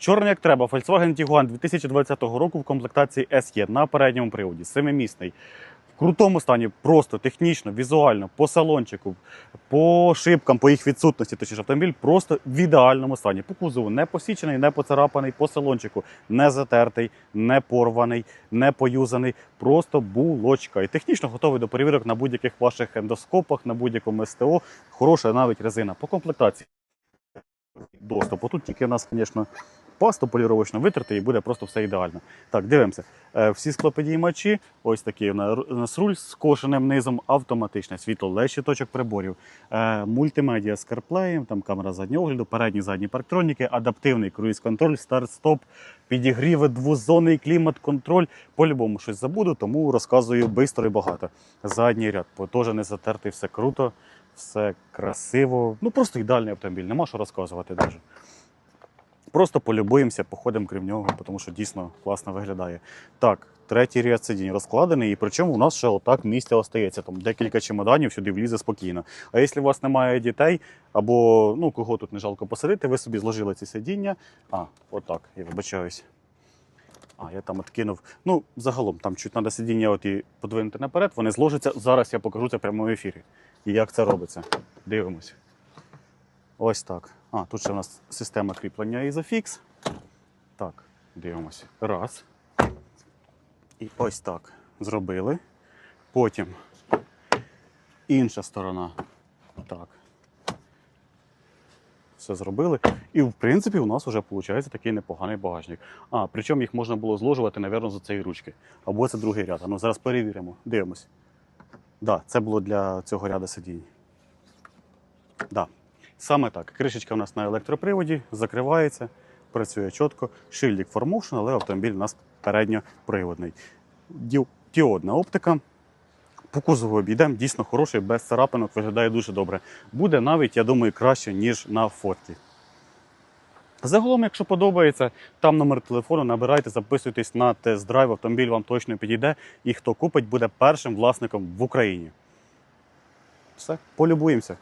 Чорний як треба, Volkswagen Tiguan 2020 року в комплектації SE на передньому приводі, семимісний. В крутому стані, просто технічно, візуально, по салончику, по шибкам, по їх відсутності, точніше автомобіль просто в ідеальному стані. По кузову не посічений, не поцарапаний, по салончику не затертий, не порваний, не поюзаний. Просто булочка. І технічно готовий до перевірок на будь-яких ваших ендоскопах, на будь-якому СТО. Хороша навіть резина. По комплектації доступу. Тут тільки в нас, звісно, пасту поліровочно витерти і буде просто все ідеально. Так, дивимося. Е, Всі склоподіймачі, ось такий у нас руль з кошеним низом, автоматичне світло, ледь щиточок приборів, е, мультимедіа з CarPlay, там камера заднього огляду, передні задні парктроніки, адаптивний круїз-контроль, старт-стоп, підігріви, двозонний клімат-контроль. По-любому щось забуду, тому розказую швидко і багато. Задній ряд, теж не затертий, все круто, все красиво. Ну просто ідеальний автомобіль, нема що розказувати навіть. Просто полюбуємося, походимо крім нього, тому що дійсно класно виглядає. Так, третій ряд сидінь розкладений, і причому у нас ще отак місця остається. Там декілька чемоданів сюди влізе спокійно. А якщо у вас немає дітей, або ну кого тут не жалко посадити, ви собі зложили ці сидіння. А, отак, я вибачаюсь. А, я там откинув. Ну, загалом, там чуть треба сидіння от і подвинути наперед, вони зложаться. Зараз я покажу це в ефірі. І як це робиться. Дивимося. Ось так. А, тут ще у нас система кріплення Isofix. Так, дивимося. Раз. І ось так. Зробили. Потім інша сторона. Так. Все зробили. І, в принципі, у нас вже виходить такий непоганий багажник. А, причому їх можна було зложувати, напевно, за цієї ручки. Або це другий ряд. Ну зараз перевіримо. Дивимось. Так, да, це було для цього ряду сидінь. Да. Саме так. Кришечка у нас на електроприводі, закривається, працює чітко. Шильдик формовшин, але автомобіль у нас передньоприводний. Ді- Діодна оптика. По кузову обійдемо, дійсно хороший, без царапинок, виглядає дуже добре. Буде навіть, я думаю, краще, ніж на фотці. Загалом, якщо подобається, там номер телефону, набирайте, записуйтесь на тест-драйв, автомобіль вам точно підійде, і хто купить, буде першим власником в Україні. Все, полюбуємося.